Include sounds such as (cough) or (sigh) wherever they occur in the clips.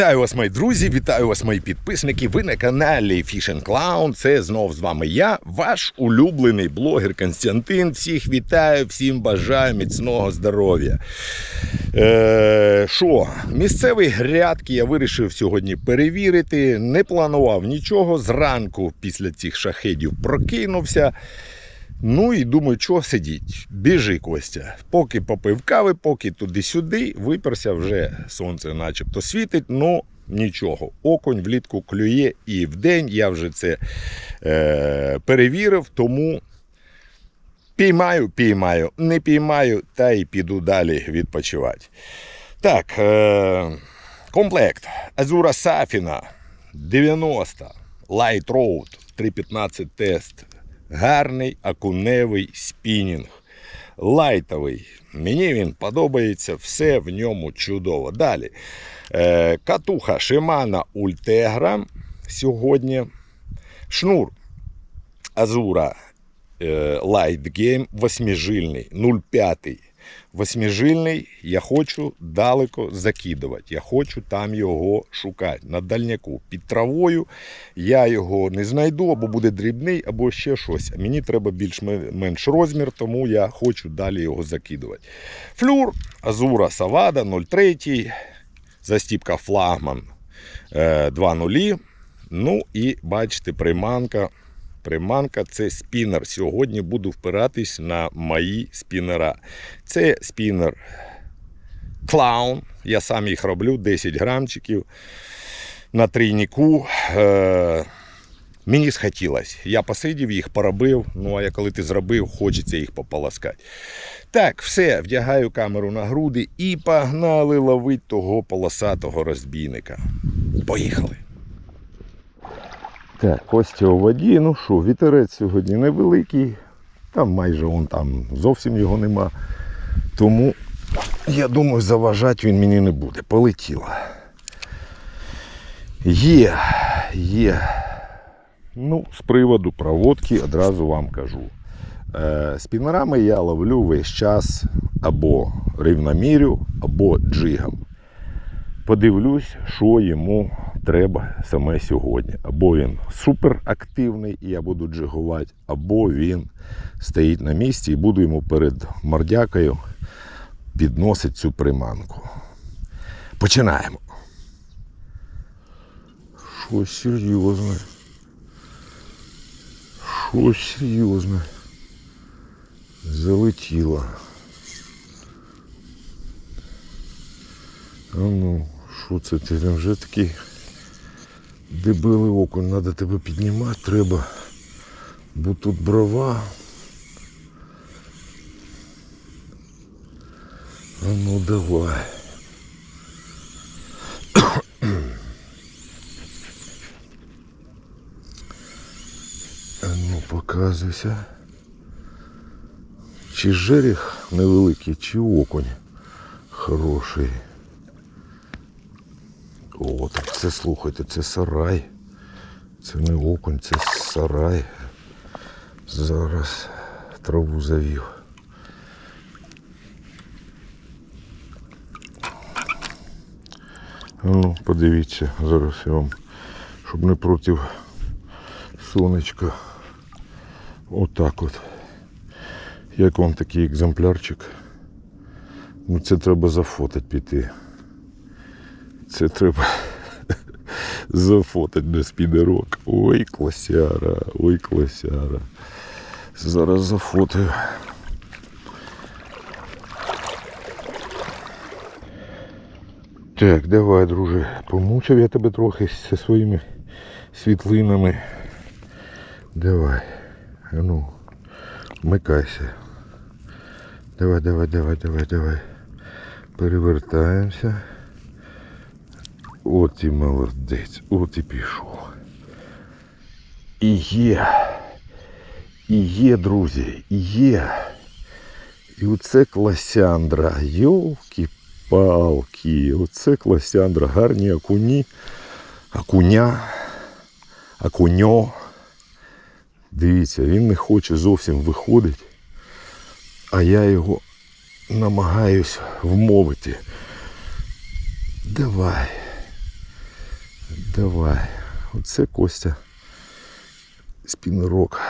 Вітаю вас, мої друзі! Вітаю вас, мої підписники. Ви на каналі Fish Clown. Це знов з вами я, ваш улюблений блогер Константин. Всіх вітаю, всім бажаю міцного здоров'я. Е, Що, місцеві грядки я вирішив сьогодні перевірити. Не планував нічого. Зранку після цих шахедів прокинувся. Ну і думаю, чого сидіть? Біжи, Костя. Поки попив кави, поки туди-сюди, виперся вже сонце начебто світить, ну нічого. Окунь влітку клює і вдень. Я вже це е, перевірив, тому піймаю, піймаю, не піймаю, та й піду далі відпочивати. Так, е, комплект. Азура Сафіна 90, Light Road 315 тест. Гарний акуневий спінінг. Лайтовий. Мені він подобається, все в ньому чудово. Далі. Е, катуха Шимана Ультегра. сьогодні. Шнур Азура е, Light Game восьмижильний, 0,5. Восьмижильний я хочу далеко закидувати. Я хочу там його шукати. На дальняку під травою я його не знайду, або буде дрібний, або ще щось. Мені треба більш-менш розмір, тому я хочу далі його закидувати. Флюр, Азура Савада 0,3, застіпка флагман е, 2.0. Ну і бачите, приманка. Приманка це спінер. Сьогодні буду впиратись на мої спінера. Це спінер клаун. Я сам їх роблю 10 грамчиків на трійнику. Е, мені схотілося. Я посидів їх, поробив. Ну а я коли ти зробив, хочеться їх пополоскати. Так, все, вдягаю камеру на груди і погнали ловити того полосатого розбійника. Поїхали. Так, Костя у воді. Ну що, вітерець сьогодні невеликий. Там майже вон там зовсім його нема. Тому я думаю, заважати він мені не буде. Полетіло. Є, є. Ну, з приводу проводки одразу вам кажу. Е, спінерами я ловлю весь час або рівномірю, або джигом. Подивлюсь, що йому треба саме сьогодні. Або він суперактивний і я буду джигувати, або він стоїть на місці і буду йому перед мордякою підносити цю приманку. Починаємо. Щось серйозне. Щось серйозне. Залетіло. А ну, що це ти там вже такий дебилий окунь, треба тебе піднімати, треба. Бо тут брова. А ну давай. А ну показуйся. Чи жеріх невеликий, чи окунь хороший. О, це слухайте, це сарай. Це не окунь, це сарай. Зараз траву завів. Ну, подивіться, зараз я вам, щоб не проти сонечка. Отак от. Як вам такий екземплярчик? Ну це треба зафотати піти. Це треба зафотати на спідерок. Ой, класяра, ой, класяра. Зараз зафотаю. Так, давай, друже, помучив я тебе трохи зі своїми світлинами. Давай. Ну, вмикайся. Давай, давай, давай, давай, давай. Перевертаємося. От і молодець, от і пішов. І є. І є, друзі, і є. І оце класяндра. Йолки-палки. Оце класяндра. Гарні акуні. Акуня. Акуньо. Дивіться, він не хоче зовсім виходити. А я його намагаюсь вмовити. Давай. Давай. Оце Костя. Спінерок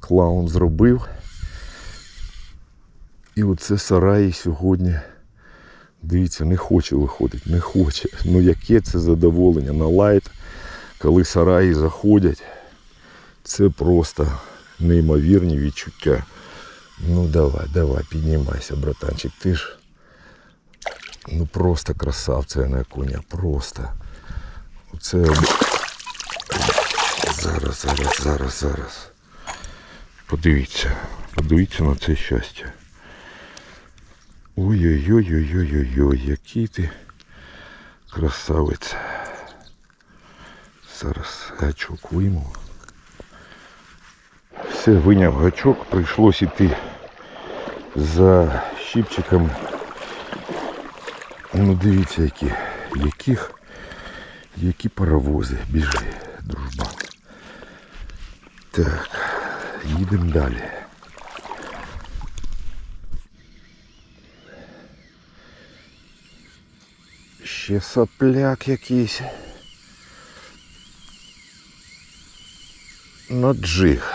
клаун зробив. І оце сараї сьогодні. Дивіться, не хоче виходити, не хоче. Ну яке це задоволення на лайт, коли сараї заходять. Це просто неймовірні відчуття. Ну давай, давай, піднімайся, братанчик. Ти ж ну просто красавця на коня. Просто. Оце зараз, зараз, зараз, зараз. Подивіться, подивіться на це щастя. Ой-ой-ой-ой-ой-ой, який ти красавець. Зараз гачок вийму. Все, виняв гачок, прийшлось іти за щипчиком. Ну дивіться, які, яких, які паровози. Біжи, дружба. Так, їдемо далі. Ще сопляк якийсь. На джиг.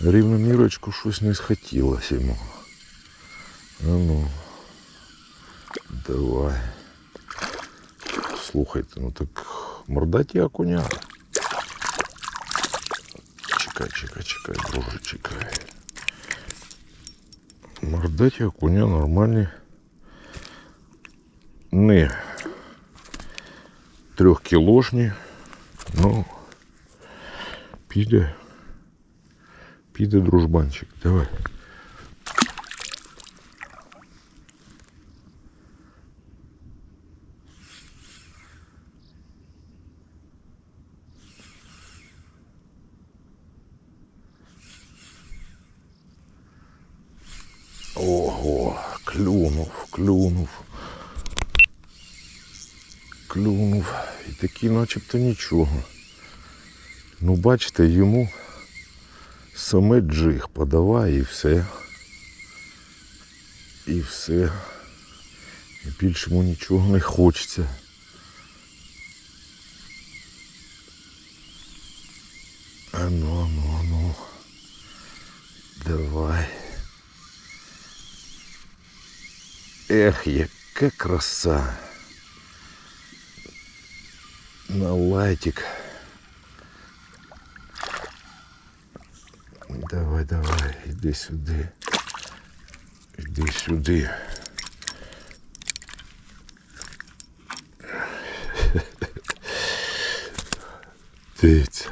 Рівномірочку щось не схотілося йому. А ну. Давай. Слухайте, ну так мордаті окуня. Чекай, чекай, чекай, друже, чекай. Мордаті окуня нормальні. Не трьохкілошні. Ну піде. Піде дружбанчик. Давай. Клюнув. І такий начебто нічого. Ну бачите, йому саме джиг подавай і все. І все. І більше йому нічого не хочеться. Ану, ану, ану. Давай. Ех, яка краса. На лайтик. Давай, давай, іди сюди. Іди сюди. Дивіться.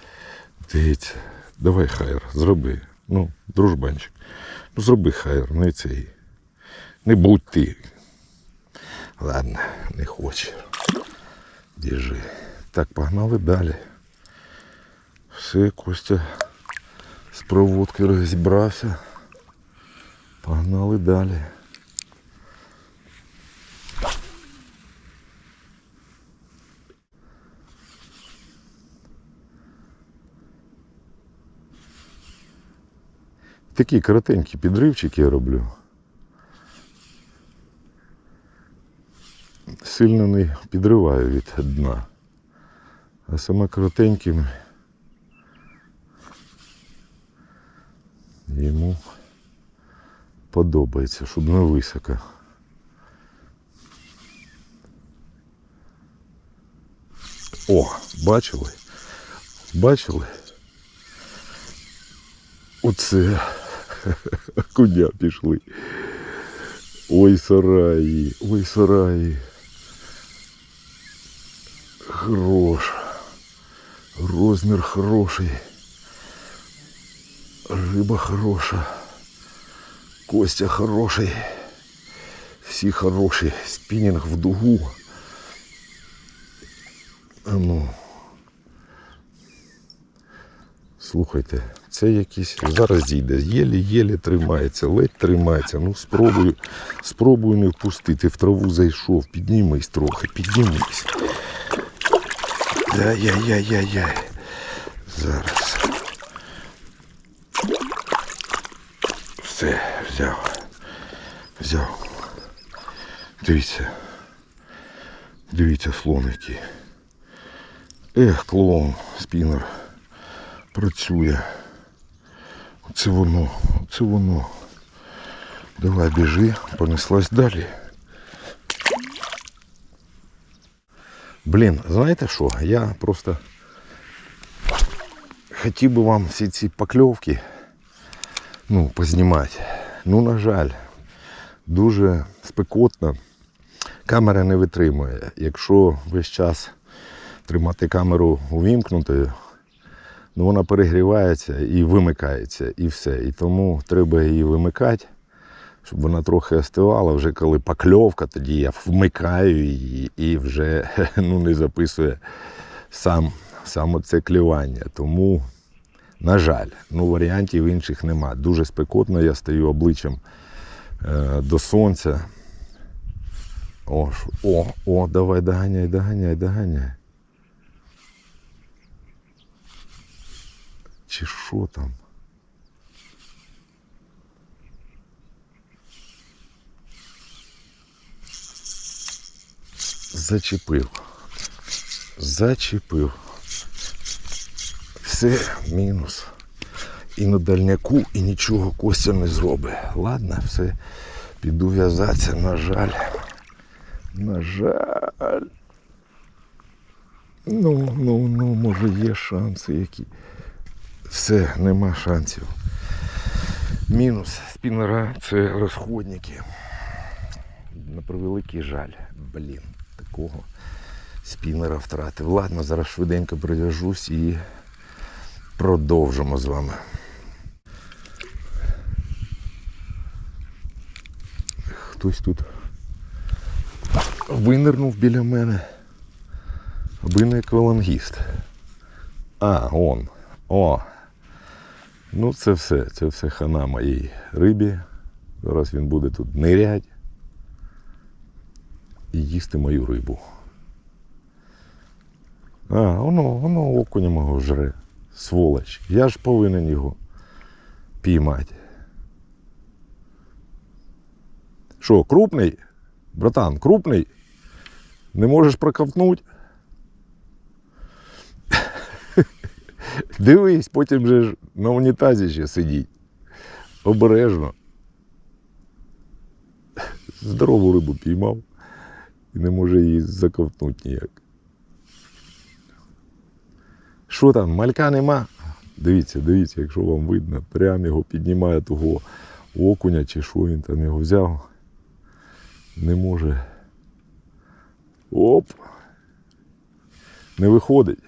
(laughs) Дивіться. Давай хайр, зроби. Ну, дружбанчик. Ну зроби хайр, не цей. Не будь ти. Ладно, не хоче. Біжи. Так, погнали далі. Все, Костя з проводки розібрався. Погнали далі. Такі коротенькі підривчики я роблю. Сильно не підриваю від дна. А саме коротенькими йому подобається, щоб не високо. О, бачили? Бачили? Оце (laughs) куди пішли. Ой, сараї, ой, сараї. Хорош. Розмір хороший. Риба хороша. Костя хороший. Всі хороші. Спінінг в дугу. Ну. Слухайте, це якийсь зараз дійде. Єлі-єлі тримається, ледь тримається. Ну спробую, спробую не впустити. В траву зайшов. Піднімись трохи, піднімись. Яй-яй-яй-яй-яй. Зараз. Все, взяв. Взяв. Дивіться. Дивіться, слоники. Ех, клоун, спінер. Працює. Оце воно, оце воно. Давай біжи, понеслась далі. Блін, знаєте що? Я просто хотів би вам всі ці покльовки ну, познімати. Ну, на жаль, дуже спекотно. Камера не витримує. Якщо весь час тримати камеру увімкнутою, ну вона перегрівається і вимикається, і все. І тому треба її вимикати, щоб вона трохи остивала. Вже коли покльовка, тоді я вмикаю її і вже (laughs) ну, не записує сам, саме це клювання. Тому, на жаль, ну, варіантів інших нема. Дуже спекотно, я стою обличчям е, до сонця. О, о, о, давай, доганяй, доганяй, доганяй. Чи що там? Зачепив. Зачепив. Все, мінус. І на дальняку, і нічого Костя не зробить. Ладно, все. Піду в'язатися, на жаль. На жаль. Ну, ну, ну, може є шанси які. Все, нема шансів. Мінус спінера це розходники. На превеликий жаль. Блін, такого спінера втратив. Ладно, зараз швиденько прив'яжусь і продовжимо з вами. Хтось тут винирнув біля мене. Аби не аквалангіст. А, он. О. Ну це все, це все хана моїй рибі. Зараз він буде тут нирять і їсти мою рибу. А, воно, воно окуня мого жре. Сволоч. Я ж повинен його піймати. Що, крупний? Братан, крупний? Не можеш проковтнути? Дивись, потім же ж на унітазі ще сидіть. Обережно. Здорову рибу піймав і не може її заковтнути ніяк. Що там, малька нема? Дивіться, дивіться, якщо вам видно, прям його піднімає того окуня чи що він там його взяв. Не може. Оп. Не виходить.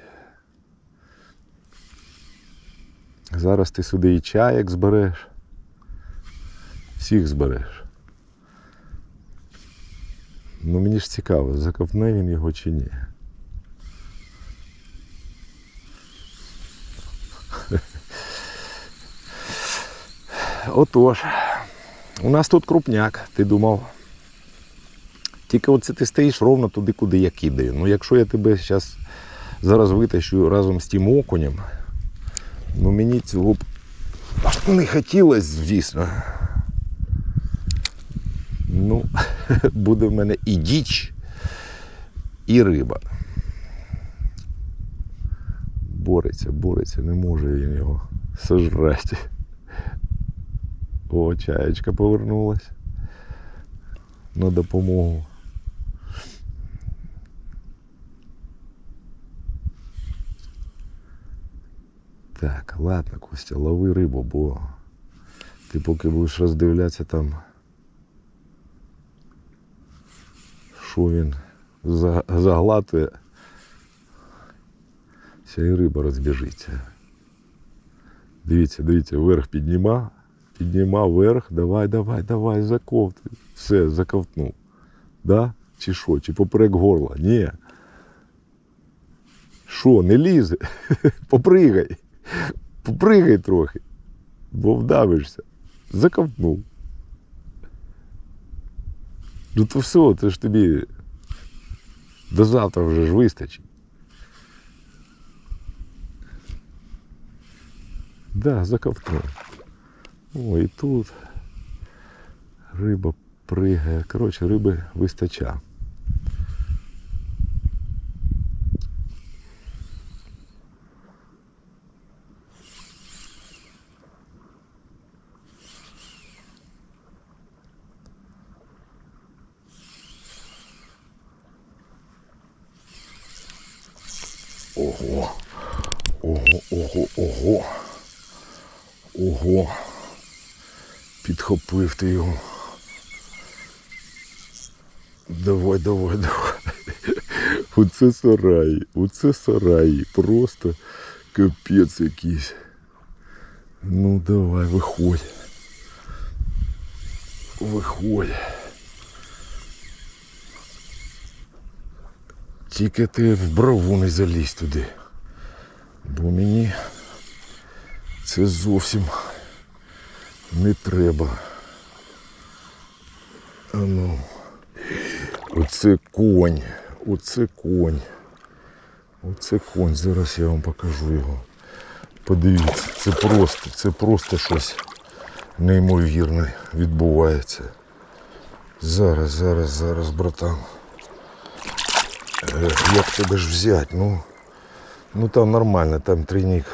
Зараз ти сюди і чаєк збереш. Всіх збереш. Ну мені ж цікаво, заковтне він його чи ні. Отож, у нас тут крупняк, ти думав. Тільки оце ти стоїш ровно туди, куди я кидаю. Ну якщо я тебе зараз зараз витащу разом з тим окунем, ну мені цього б не хотілося, звісно. Ну, (laughs) буде в мене і діч, і риба. Бореться, бореться, не може він його сожрати. О, чаєчка повернулась на допомогу. Так, ладно, Костя, лови рибу, бо ти поки будеш роздивлятися там, що він за- заглатує, вся і риба розбіжиться. Дивіться, дивіться, вверх підніма, підніма вверх, давай, давай, давай, заковтуй. Все, заковтнув. Да? Чи що? Чи поперек горла? Ні. Що, не лізе? (laughs) Попригай. Попригай трохи. Бо вдавишся. Заковтнув. Ну то все, це ж тобі до завтра вже ж вистачить. Да, заковтнув. О, і тут риба пригає. Коротше, риби вистача. Ого. Ого, ого, ого. Ого. Підхопив ти його. Давай, давай, давай. Оце сараї, оце сараї. Просто капець якийсь. Ну давай, виходь. Виходь. Тільки ти в брову не залізь туди. Бо мені це зовсім не треба. А ну. Оце конь. Оце конь. Оце конь. Зараз я вам покажу його. Подивіться, це просто, це просто щось неймовірне відбувається. Зараз, зараз, зараз, братан. Як тебе ж взяти? Ну, ну там нормально, там трійник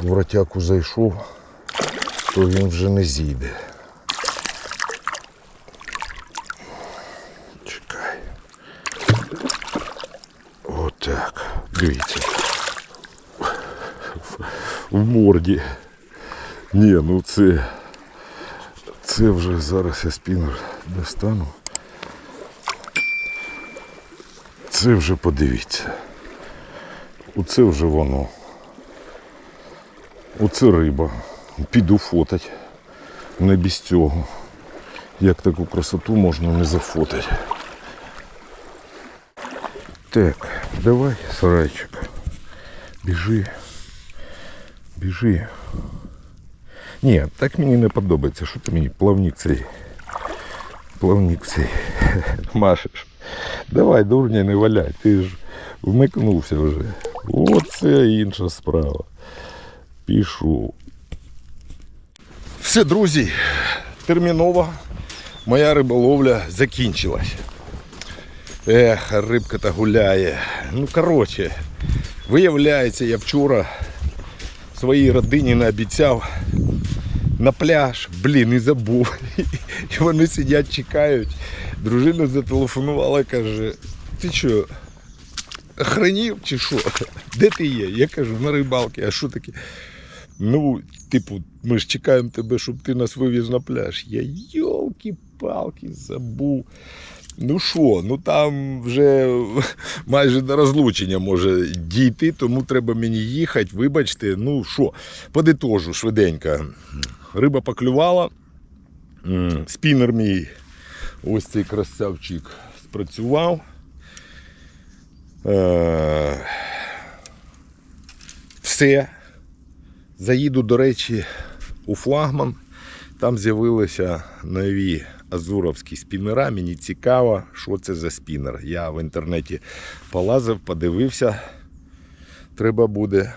в зайшов, то він вже не зійде. Чекай. Отак. Дивіться. В морді. Ні, ну це. Це вже зараз я спінер достану. Це вже подивіться. Оце вже воно. Оце риба. Піду фотать. Не без цього. Як таку красоту можна не зафотати. Так, давай, сарайчик. Біжи. Біжи. Ні, так мені не подобається. Що ти мені плавник цей? Плавник цей. (laughs) Машеш. Давай, дурня, не валяй, ти ж вмикнувся вже. Оце інша справа. Пішов. Все, друзі, терміново моя риболовля закінчилась. Ех, рибка та гуляє. Ну, коротше, виявляється, я вчора своїй родині наобіцяв на пляж, блін, і забув. І вони сидять, чекають. Дружина зателефонувала, каже, ти що, охренів чи що? Де ти є? Я кажу, на рибалці, а що таке? Ну, типу, ми ж чекаємо тебе, щоб ти нас вивіз на пляж. Я йолки-палки забув. Ну що, ну там вже (laughs) майже до розлучення може дійти, тому треба мені їхати. Вибачте, ну що, подитожу швиденько. Риба поклювала. Спінер мій, ось цей красавчик, спрацював. Е, Все. Заїду, до речі, у флагман. Там з'явилися нові азуровські спінера. Мені цікаво, що це за спінер. Я в інтернеті полазив, подивився. Треба буде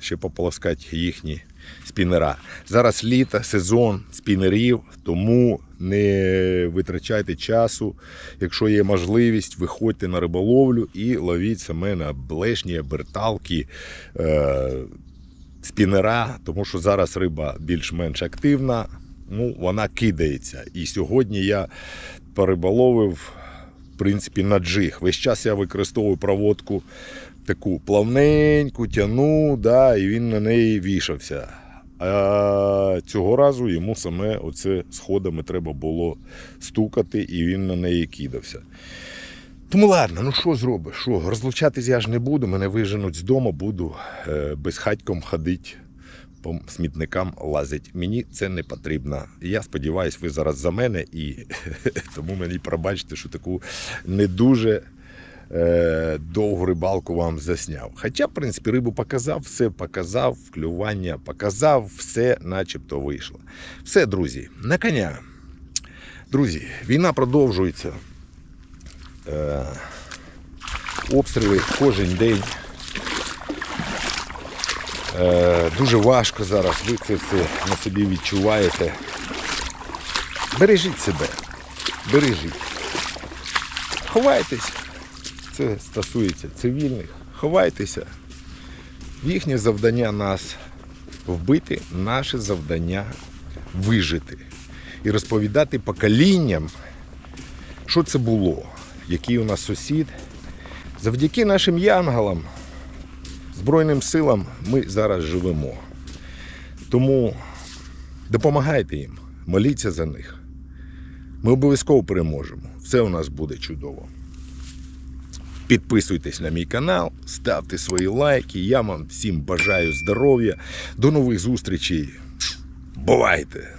ще пополоскати їхні спінера. Зараз літо, сезон спінерів, тому не витрачайте часу. Якщо є можливість, виходьте на риболовлю і ловіть саме на блешні, берталки. Спінера, тому що зараз риба більш-менш активна, ну, вона кидається. І сьогодні я пориболовив, в принципі, на джиг. Весь час я використовую проводку таку плавненьку, тяну, да, і він на неї вішався. А цього разу йому саме оце сходами треба було стукати, і він на неї кидався. Тому ладно, ну що зробиш? Що, розлучатись я ж не буду, мене виженуть з дому, буду е, безхатьком ходити, по смітникам лазить. Мені це не потрібно. Я сподіваюся, ви зараз за мене і (laughs) тому мені пробачте, що таку не дуже е, довгу рибалку вам засняв. Хоча, в принципі, рибу показав, все показав, клювання показав, все начебто вийшло. Все, друзі, на коня. Друзі, війна продовжується. Е, обстріли кожен день. Е, дуже важко зараз, ви це все на собі відчуваєте. Бережіть себе, бережіть. Ховайтесь. Це стосується цивільних. Ховайтеся. Їхнє завдання нас вбити, наше завдання вижити. І розповідати поколінням, що це було, який у нас сусід. Завдяки нашим янголам Збройним силам ми зараз живемо. Тому допомагайте їм, моліться за них. Ми обов'язково переможемо. Все у нас буде чудово. Підписуйтесь на мій канал, ставте свої лайки. Я вам всім бажаю здоров'я. До нових зустрічей. Бувайте!